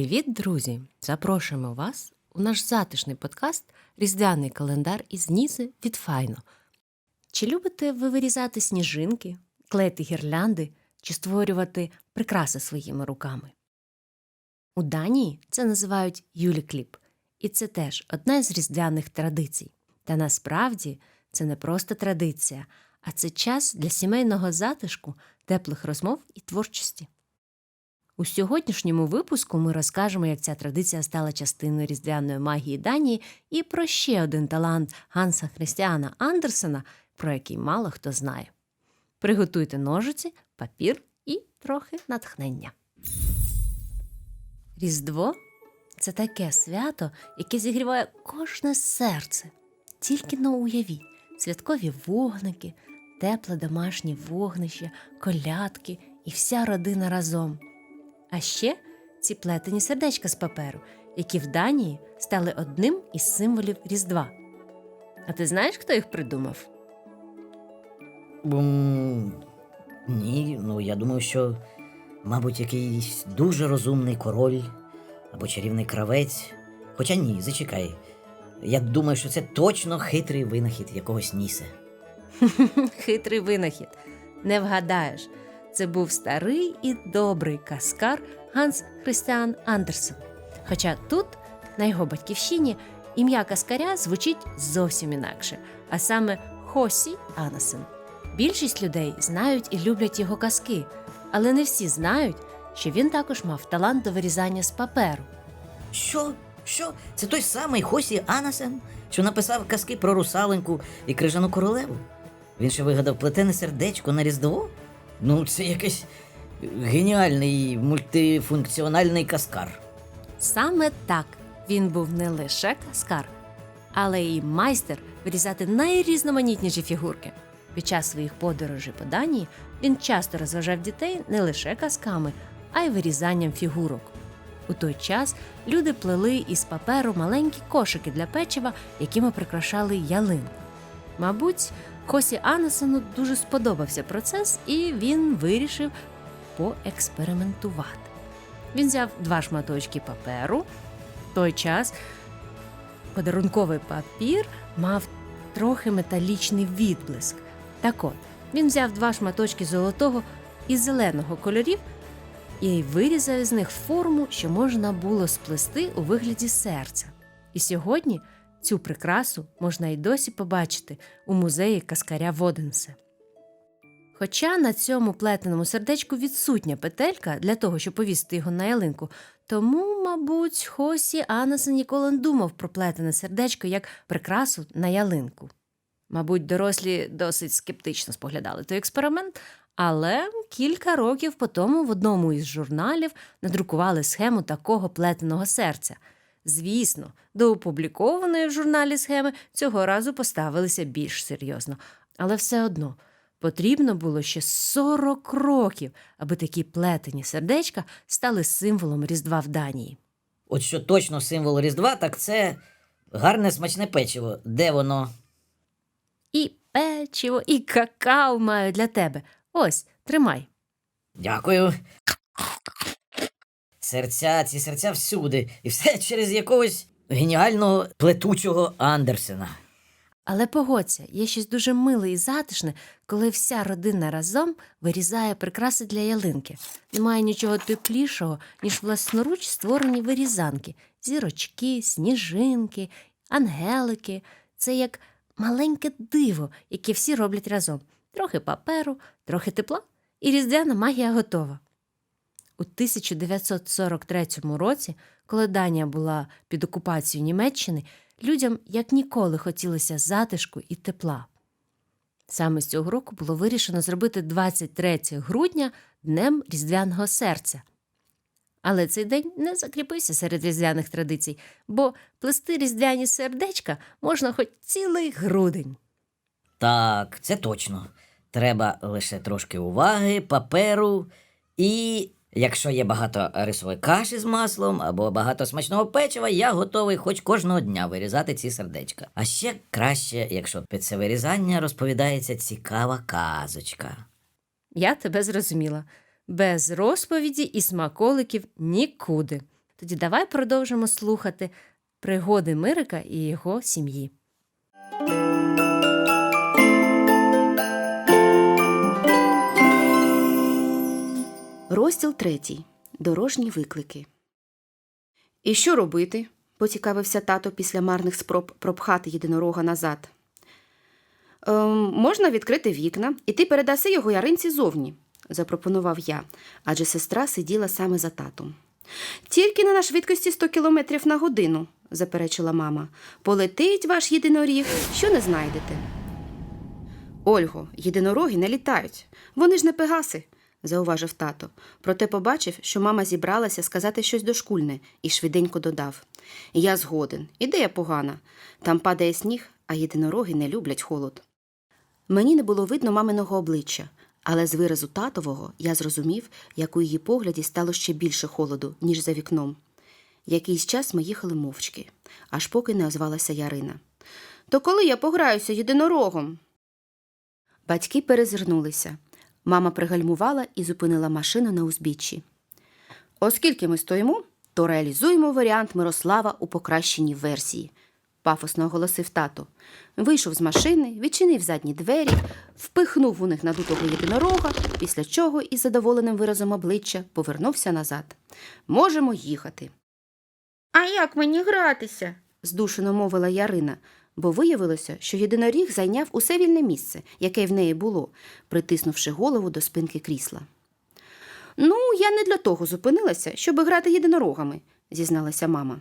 Привіт, друзі! Запрошуємо вас у наш затишний подкаст Різдвяний календар із Нізи від Файно. Чи любите ви вирізати сніжинки, клеїти гірлянди чи створювати прикраси своїми руками? У Данії це називають юлікліп, і це теж одна з різдвяних традицій. Та насправді це не просто традиція, а це час для сімейного затишку, теплих розмов і творчості. У сьогоднішньому випуску ми розкажемо, як ця традиція стала частиною різдвяної магії Данії, і про ще один талант Ганса Христіана Андерсена, про який мало хто знає. Приготуйте ножиці, папір і трохи натхнення. Різдво це таке свято, яке зігріває кожне серце. Тільки на уяві святкові вогники, тепле домашнє вогнище, колядки і вся родина разом. А ще ці плетені сердечка з паперу, які в Данії стали одним із символів Різдва. А ти знаєш, хто їх придумав? М, Ні, ну я думаю, що, мабуть, якийсь дуже розумний король або чарівний кравець. Хоча ні, зачекай. Я думаю, що це точно хитрий винахід якогось нісе. Хитрий винахід. Не вгадаєш. Це був старий і добрий каскар Ганс Христіан Андерсен. Хоча тут, на його батьківщині, ім'я каскаря звучить зовсім інакше, а саме Хосі Анасен. Більшість людей знають і люблять його казки, але не всі знають, що він також мав талант до вирізання з паперу. Що? Що? Це той самий Хосі Анасен, що написав казки про русаленьку і крижану королеву? Він ще вигадав плетене сердечко на Різдво? Ну, це якийсь геніальний мультифункціональний каскар. Саме так він був не лише каскар, але й майстер вирізати найрізноманітніші фігурки. Під час своїх подорожей по Данії він часто розважав дітей не лише казками, а й вирізанням фігурок. У той час люди плели із паперу маленькі кошики для печива, якими прикрашали ялинку. Мабуть, Хосі Анасену дуже сподобався процес, і він вирішив поекспериментувати. Він взяв два шматочки паперу. В той час подарунковий папір мав трохи металічний відблиск. Так от, він взяв два шматочки золотого і зеленого кольорів і вирізав із них форму, що можна було сплести у вигляді серця. І сьогодні цю прикрасу можна й досі побачити у музеї каскаря Воденсе. Хоча на цьому плетеному сердечку відсутня петелька для того, щоб повісити його на ялинку, тому, мабуть, Хосі Анасен ніколи не думав про плетене сердечко як прикрасу на ялинку. Мабуть, дорослі досить скептично споглядали той експеримент, але кілька років по тому в одному із журналів надрукували схему такого плетеного серця. Звісно, до опублікованої в журналі схеми цього разу поставилися більш серйозно, але все одно потрібно було ще 40 років, аби такі плетені сердечка стали символом Різдва в Данії. От що точно символ Різдва, так це гарне смачне печиво. Де воно? І печиво, і какао маю для тебе. Ось, тримай. Дякую. Серця, ці серця всюди. І все через якогось геніального плетучого Андерсена. Але погодься, є щось дуже миле і затишне, коли вся родина разом вирізає прикраси для ялинки. Немає нічого теплішого, ніж власноруч створені вирізанки, зірочки, сніжинки, ангелики. Це як маленьке диво, яке всі роблять разом. Трохи паперу, трохи тепла, і різдвяна магія готова. У 1943 році, коли Данія була під окупацією Німеччини, людям як ніколи хотілося затишку і тепла. Саме з цього року було вирішено зробити 23 грудня днем Різдвяного серця. Але цей день не закріпився серед різдвяних традицій, бо плести різдвяні сердечка можна хоч цілий грудень. Так, це точно. Треба лише трошки уваги, паперу і. Якщо є багато рисової каші з маслом або багато смачного печива, я готовий хоч кожного дня вирізати ці сердечка. А ще краще, якщо під це вирізання розповідається цікава казочка. Я тебе зрозуміла. Без розповіді і смаколиків нікуди. Тоді давай продовжимо слухати пригоди Мирика і його сім'ї. Розділ третій. Дорожні виклики. І що робити? поцікавився тато після марних спроб пропхати єдинорога назад. Ем, можна відкрити вікна, і ти передаси його яринці зовні, запропонував я, адже сестра сиділа саме за татом. Тільки не на швидкості 100 кілометрів на годину, заперечила мама. Полетить ваш єдиноріг, що не знайдете. Ольго, єдинороги не літають. Вони ж не пегаси, зауважив тато. Проте побачив, що мама зібралася сказати щось дошкульне, і швиденько додав: Я згоден, ідея погана. Там падає сніг, а єдинороги не люблять холод. Мені не було видно маминого обличчя, але з виразу татового я зрозумів, як у її погляді стало ще більше холоду, ніж за вікном. Якийсь час ми їхали мовчки, аж поки не озвалася Ярина. То коли я пограюся єдинорогом? Батьки перезирнулися. Мама пригальмувала і зупинила машину на узбіччі. Оскільки ми стоїмо, то реалізуємо варіант Мирослава у покращеній версії, пафосно оголосив тато. Вийшов з машини, відчинив задні двері, впихнув у них надутого єдинорога, після чого із задоволеним виразом обличчя повернувся назад. Можемо їхати. А як мені гратися? здушено мовила Ярина, бо виявилося, що єдиноріг зайняв усе вільне місце, яке в неї було, притиснувши голову до спинки крісла. Ну, я не для того зупинилася, щоб грати єдинорогами, зізналася мама.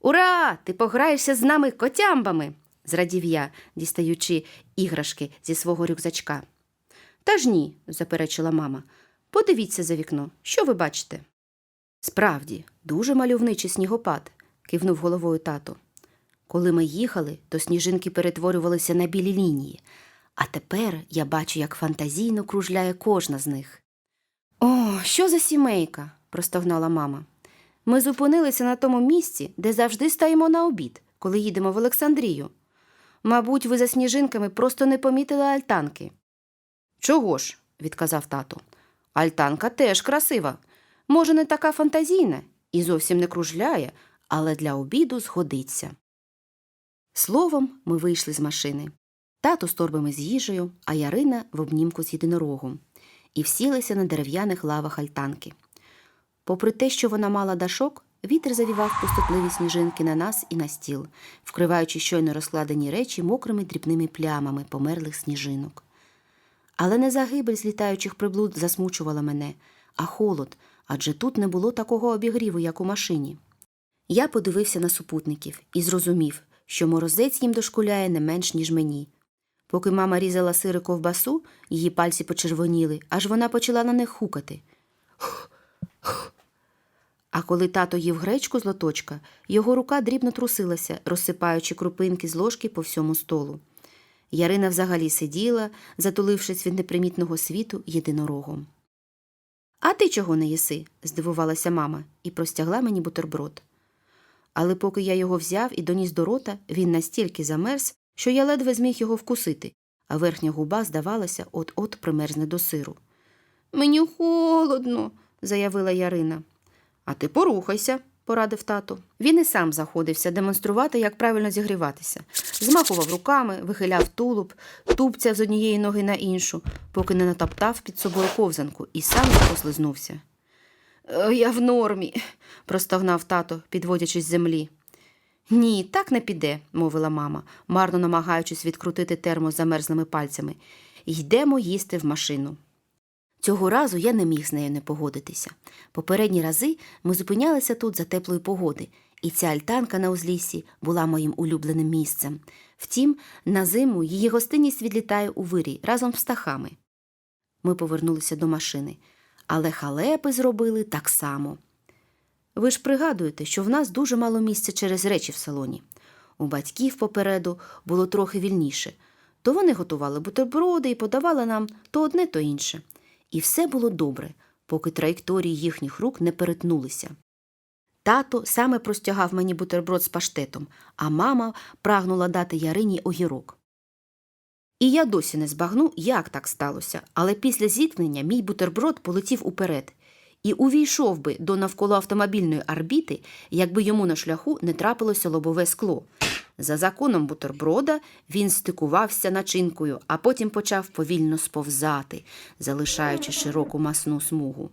Ура! Ти пограєшся з нами котямбами, зрадів я, дістаючи іграшки зі свого рюкзачка. Та ж ні, заперечила мама. Подивіться за вікно, що ви бачите? Справді, дуже мальовничий снігопад, кивнув головою тато. Коли ми їхали, то сніжинки перетворювалися на білі лінії, а тепер я бачу, як фантазійно кружляє кожна з них. О, що за сімейка? простогнала мама. Ми зупинилися на тому місці, де завжди стаємо на обід, коли їдемо в Олександрію. Мабуть, ви за сніжинками просто не помітили альтанки. Чого ж? відказав тато. Альтанка теж красива. Може, не така фантазійна і зовсім не кружляє, але для обіду згодиться. Словом, ми вийшли з машини. Тато з торбами з їжею, а Ярина в обнімку з єдинорогом, і всілися на дерев'яних лавах альтанки. Попри те, що вона мала дашок, вітер завівав пустотливі сніжинки на нас і на стіл, вкриваючи щойно розкладені речі мокрими дрібними плямами померлих сніжинок. Але не загибель злітаючих приблуд засмучувала мене, а холод, адже тут не було такого обігріву, як у машині. Я подивився на супутників і зрозумів, що морозець їм дошкуляє не менш, ніж мені. Поки мама різала сири ковбасу, її пальці почервоніли, аж вона почала на них хукати. А коли тато їв гречку з лоточка, його рука дрібно трусилася, розсипаючи крупинки з ложки по всьому столу. Ярина взагалі сиділа, затулившись від непримітного світу єдинорогом. А ти чого не їси? здивувалася мама і простягла мені бутерброд. Але поки я його взяв і доніс до рота, він настільки замерз, що я ледве зміг його вкусити, а верхня губа, здавалося, от-от примерзне до сиру. Мені холодно, заявила Ярина. А ти порухайся, порадив тато. Він і сам заходився демонструвати, як правильно зігріватися. Змахував руками, вихиляв тулуб, тупцяв з однієї ноги на іншу, поки не натоптав під собою ковзанку і сам послизнувся. «Е, Я в нормі, простогнав тато, підводячись з землі. Ні, так не піде, мовила мама, марно намагаючись відкрутити термо замерзлими пальцями. Йдемо їсти в машину. Цього разу я не міг з нею не погодитися. Попередні рази ми зупинялися тут за теплої погоди, і ця альтанка на узліссі була моїм улюбленим місцем. Втім, на зиму її гостинність відлітає у вирій разом з птахами. Ми повернулися до машини, але халепи зробили так само. Ви ж пригадуєте, що в нас дуже мало місця через речі в салоні. У батьків попереду було трохи вільніше, то вони готували бутерброди і подавали нам то одне, то інше. І все було добре, поки траєкторії їхніх рук не перетнулися. Тато саме простягав мені бутерброд з паштетом, а мама прагнула дати Ярині огірок. І я досі не збагну, як так сталося, але після зіткнення мій бутерброд полетів уперед, і увійшов би до навколо автомобільної орбіти, якби йому на шляху не трапилося лобове скло. За законом бутерброда він стикувався начинкою, а потім почав повільно сповзати, залишаючи широку масну смугу.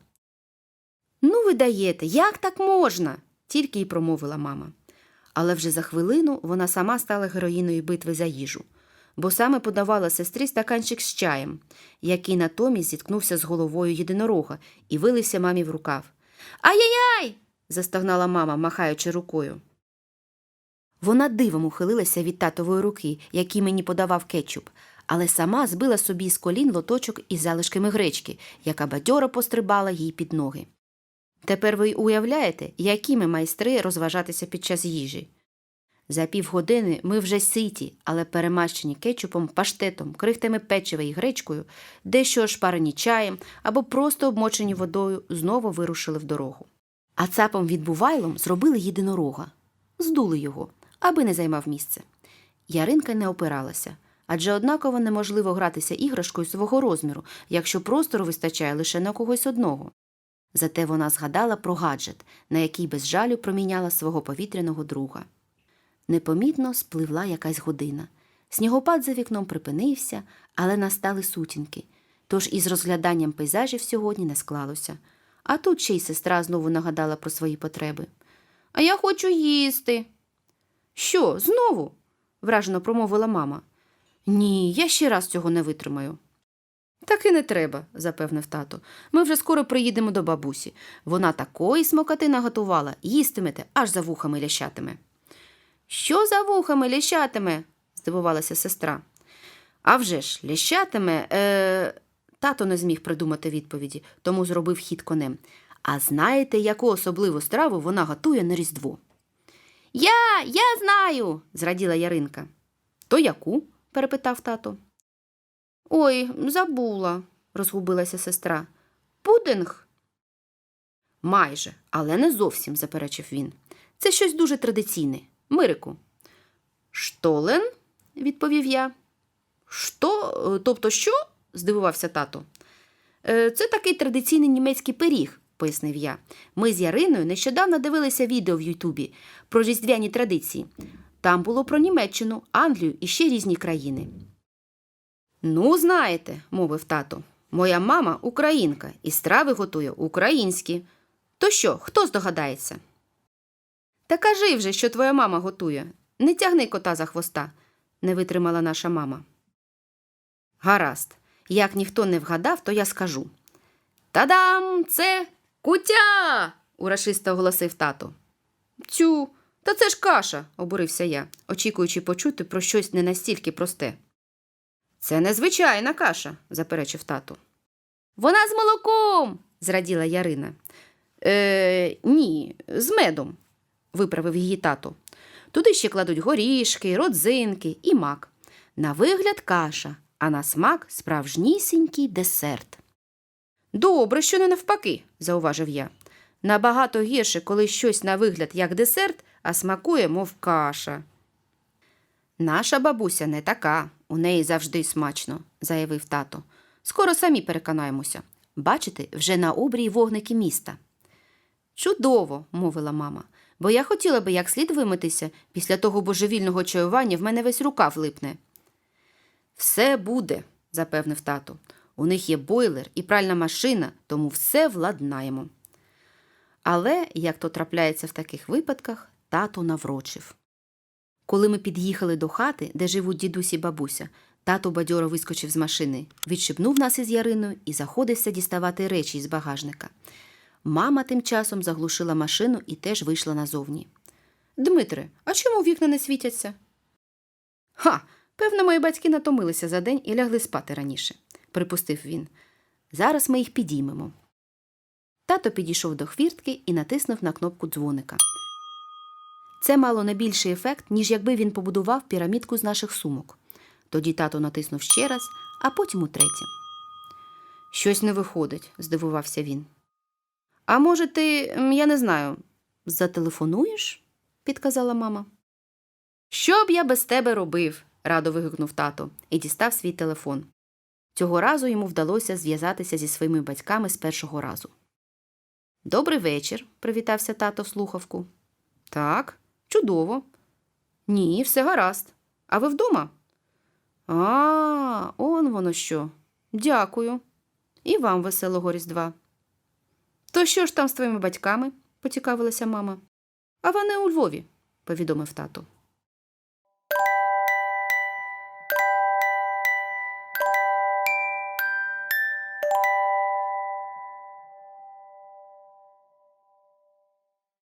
Ну, ви даєте, як так можна? тільки й промовила мама. Але вже за хвилину вона сама стала героїною битви за їжу, бо саме подавала сестрі стаканчик з чаєм, який натомість зіткнувся з головою єдинорога і вилився мамі в рукав. Ай-яй-яй! застогнала мама, махаючи рукою. Вона дивом ухилилася від татової руки, який мені подавав кетчуп, але сама збила собі з колін лоточок із залишками гречки, яка бадьоро пострибала їй під ноги. Тепер ви уявляєте, які ми майстри розважатися під час їжі. За півгодини ми вже ситі, але перемащені кетчупом, паштетом, крихтами печива і гречкою, дещо ошпарені чаєм або просто обмочені водою, знову вирушили в дорогу. А цапом від бувайлом зробили єдинорога. Здули його, аби не займав місце. Яринка не опиралася, адже однаково неможливо гратися іграшкою свого розміру, якщо простору вистачає лише на когось одного. Зате вона згадала про гаджет, на який без жалю проміняла свого повітряного друга. Непомітно спливла якась година. Снігопад за вікном припинився, але настали сутінки, тож із розгляданням пейзажів сьогодні не склалося. А тут ще й сестра знову нагадала про свої потреби. А я хочу їсти. Що, знову? вражено промовила мама. Ні, я ще раз цього не витримаю. Так і не треба, запевнив тато. Ми вже скоро приїдемо до бабусі. Вона такої смокоти наготувала, їстимете, аж за вухами лящатиме. Що за вухами лящатиме? здивувалася сестра. «А вже ж, лящатиме. Е... Тато не зміг придумати відповіді, тому зробив хід конем. А знаєте, яку особливу страву вона готує на Різдво? Я, я знаю, зраділа Яринка. То яку? перепитав тато. Ой, забула, розгубилася сестра. Пудинг? Майже, але не зовсім, заперечив він. Це щось дуже традиційне. Мирику. Штолен? відповів я. Що? Е, Тобто що? здивувався тато. «Е, Це такий традиційний німецький пиріг, пояснив я. Ми з Яриною нещодавно дивилися відео в Ютубі про різдвяні традиції. Там було про Німеччину, Англію і ще різні країни. Ну, знаєте, мовив тато, моя мама українка і страви готує українські. То що, хто здогадається? Та кажи вже, що твоя мама готує. Не тягни кота за хвоста, не витримала наша мама. Гаразд, як ніхто не вгадав, то я скажу. Та-дам! Це кутя. урашисто оголосив тато. Цю, та це ж каша, обурився я, очікуючи почути про щось не настільки просте. Це незвичайна каша, заперечив тато. Вона з молоком, зраділа Ярина. Е, ні, з медом, виправив її тато. Туди ще кладуть горішки, родзинки і мак. На вигляд каша, а на смак справжнісінький десерт. Добре, що не навпаки, зауважив я. Набагато гірше, коли щось на вигляд як десерт, а смакує, мов каша. Наша бабуся не така, у неї завжди смачно, заявив тато. Скоро самі переконаємося. Бачите, вже на обрії вогники міста. Чудово, мовила мама, бо я хотіла би як слід вимитися, після того божевільного чаювання в мене весь рукав липне. Все буде, запевнив тато. У них є бойлер і пральна машина, тому все владнаємо. Але, як то трапляється в таких випадках, тато наврочив. Коли ми під'їхали до хати, де живуть дідусь і бабуся, тато бадьоро вискочив з машини, відшипнув нас із Яриною і заходився діставати речі із багажника. Мама тим часом заглушила машину і теж вийшла назовні. Дмитре, а чому вікна не світяться? Ха, певно, мої батьки натомилися за день і лягли спати раніше, припустив він. Зараз ми їх підіймемо. Тато підійшов до хвіртки і натиснув на кнопку дзвоника. Це мало не більший ефект, ніж якби він побудував пірамідку з наших сумок. Тоді тато натиснув ще раз, а потім утретє. Щось не виходить, здивувався він. А може, ти, я не знаю, зателефонуєш? підказала мама. Що б я без тебе робив? радо вигукнув тато і дістав свій телефон. Цього разу йому вдалося зв'язатися зі своїми батьками з першого разу. Добрий вечір, привітався тато в слухавку. Так, чудово. Ні, все гаразд. А ви вдома? А, он воно що. Дякую. І вам веселого Різдва. То що ж там з твоїми батьками? поцікавилася мама. А вони у Львові, повідомив тато.